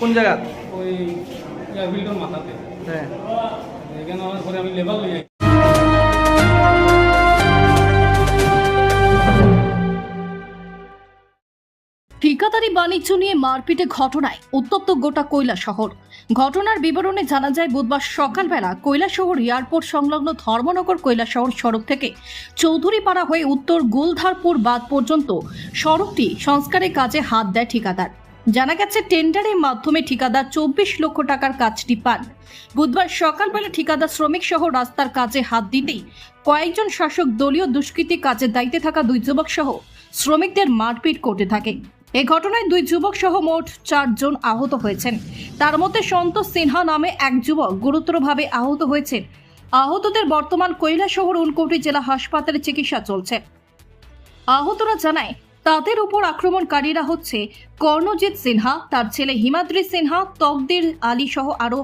কোনো জায়গা? ওই মাথাতে। হ্যাঁ। এখানে আমার পরে আমি লেবার লই ঠিকাদারি বাণিজ্য নিয়ে মারপিটে ঘটনায় উত্তপ্ত গোটা কৈলা শহর। ঘটনার বিবরণে জানা যায়, বুধবার সকালবেলা কৈলা শহর এয়ারপোর্ট সংলগ্ন ধর্মনগর শহর সড়ক থেকে চৌধুরীপাড়া হয়ে উত্তর গুলধারপুর বাদ পর্যন্ত সড়কটি সংস্কারের কাজে হাত দেয় ঠিকাদার। জানা গেছে, টেন্ডারের মাধ্যমে ঠিকাদার চব্বিশ লক্ষ টাকার কাজটি পান। বুধবার সকালবেলা ঠিকাদার শ্রমিক সহ রাস্তার কাজে হাত দিতেই কয়েকজন শাসক দলীয় দুষ্কৃতী কাজের দায়িত্বে থাকা দুই যুবক সহ শ্রমিকদের মারপিট করতে থাকে। এই ঘটনায় দুই যুবক সহ মোট চারজন আহত হয়েছেন। তার মধ্যে সন্তোষ সিনহা নামে এক যুবক গুরুতরভাবে আহত হয়েছেন। আহতদের বর্তমান কৈলাসহর উনকোটি জেলা হাসপাতালে চিকিৎসা চলছে। আহতরা জানায়, তাদের উপর আক্রমণকারীরা হচ্ছে কর্ণজিৎ সিনহা, তার ছেলে হিমাদ্রি সিনহা, তকদির আলী সহ আরও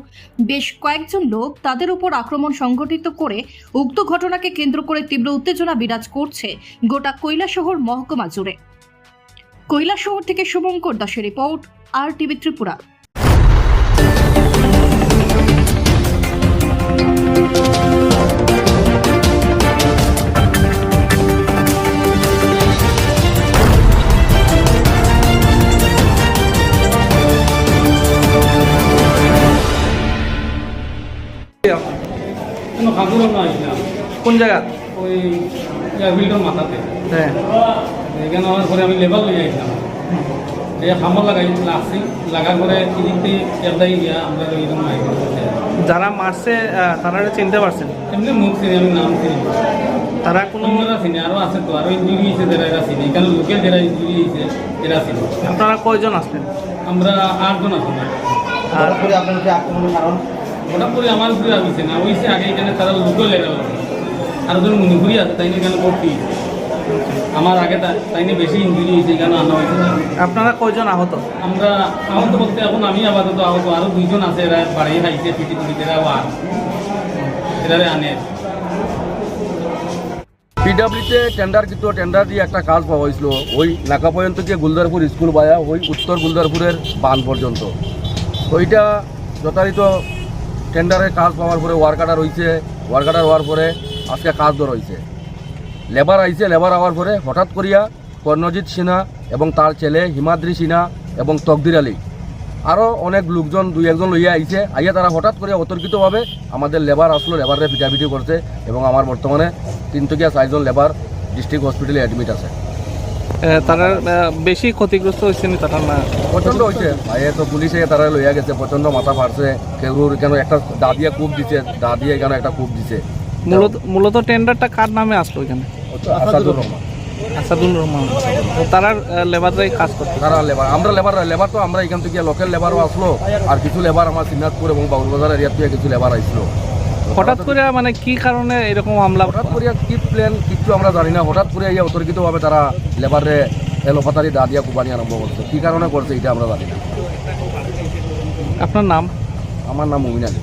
বেশ কয়েকজন লোক তাদের উপর আক্রমণ সংঘটিত করে উক্ত ঘটনাকে কেন্দ্র করে তীব্র উত্তেজনা বিরাজ করছে গোটা কৈলাসহর মহকুমা জুড়ে। কৈলাসহর থেকে শুভঙ্কর দাসের রিপোর্ট আর টিভি ত্রিপুরা। কোনো জায়গা? ওই এয়ারফিল্ডের মাথাতে। হ্যাঁ। এখানে আমার পরে আমি লেবার লই আইলাম যে খামর লাগাই লাগছি লাগার পরে এদিকতে এদাই গিয়া আমরা আই যারা মারছে তারা চিনতে পারছেন? এমনি মুখ চিনি আমি নাম চিনি তারা কোনো চিনি আরও আছে তো আরও ইঞ্জুরি হয়েছে যারা এরা চিনি। এখানে লোকেল যারা ইঞ্জুরি হয়েছে এরা চিনি। আপনারা কয়জন আসলেন? আমরা আটজন আছি। আর করে আপনার উপরে আক্রমণের কারণ? হঠাৎ করে আমার উপরে আসছে না ওইসে আগে এখানে তারা লোকেল এরা আর জন মণিপুরি আছে তাই নিয়ে এখানে ভর্তি আমার আগে তা- তাই বেশি ইঞ্জুরি হয়েছে এখানে আনা হয়েছে। আপনারা কয়জন আহত? আমরা আহত বলতে এখন আমি আপাতত আহত আরও দুইজন আছে এরা বাড়ি খাইছে পিটি পিটি এরা আর এরা আনে। পিডাব্লিউতে টেন্ডার কিন্তু টেন্ডার দিয়ে একটা কাজ পাওয়া হয়েছিল ওই নাকা পর্যন্ত গিয়ে গুলদারপুর স্কুল বায়া ওই উত্তর গুলদারপুরের বান পর্যন্ত। তো এটা যথারীত টেন্ডারের কাজ পাওয়ার পরে ওয়ার্কাটার হয়েছে ওয়ার্কাটার হওয়ার পরে আজকে কাজ ধর হয়েছে লেবার আইছে লেবার হওয়ার পরে হঠাৎ করিয়া কর্ণজিৎ সিনহা এবং তার ছেলে হিমাদ্রি সিনহা এবং তকদির আলী আরও অনেক লোকজন দুই একজন লইয়া আইছে। আইয়া তারা হঠাৎ করে অতর্কিতভাবে আমাদের লেবার আসলো লেবারে পিটাপিটি করছে এবং আমার বর্তমানে তিনটকিয়া চারজন লেবার ডিস্ট্রিক্ট হসপিটালে অ্যাডমিট আছে। তারা বেশি ক্ষতিগ্রস্ত হয়েছে নি তারা না? প্রচণ্ড হয়েছে আইয়ে তো পুলিশে তারা লইয়া গেছে প্রচণ্ড মাথা ফাটছে। কেউ কেন একটা দা দিয়ে কূপ দিছে দা দিয়ে এখানে একটা কূপ দিছে। মূলত মূলত টেন্ডারটা কার নামে আসলো এখানে? আসাদুর রহমান। আসাদুল রহমান। তারা লেবাররাই কাজ করতো তারা লেবার আমরা লেবার লেবার তো আমরা এখান থেকে লোকাল লেবারও আসলো আর কিছু লেবার আমার সিনাজপুর এবং বাবুরবাজার এরিয়া থেকে কিছু লেবার আসলো। হঠাৎ করে মানে কি কারণে এরকম হামলা? হঠাৎ করে কি প্ল্যান কিছু আমরা জানি না। হঠাৎ করে ইয়ে অতর্কিতভাবে তারা লেবারে এলোপাতারি দা দিয়া কুবানি আরম্ভ করছে। কি কারণে করছে এটা আমরা জানি না। আপনার নাম? আমার নাম মুমিন আলী।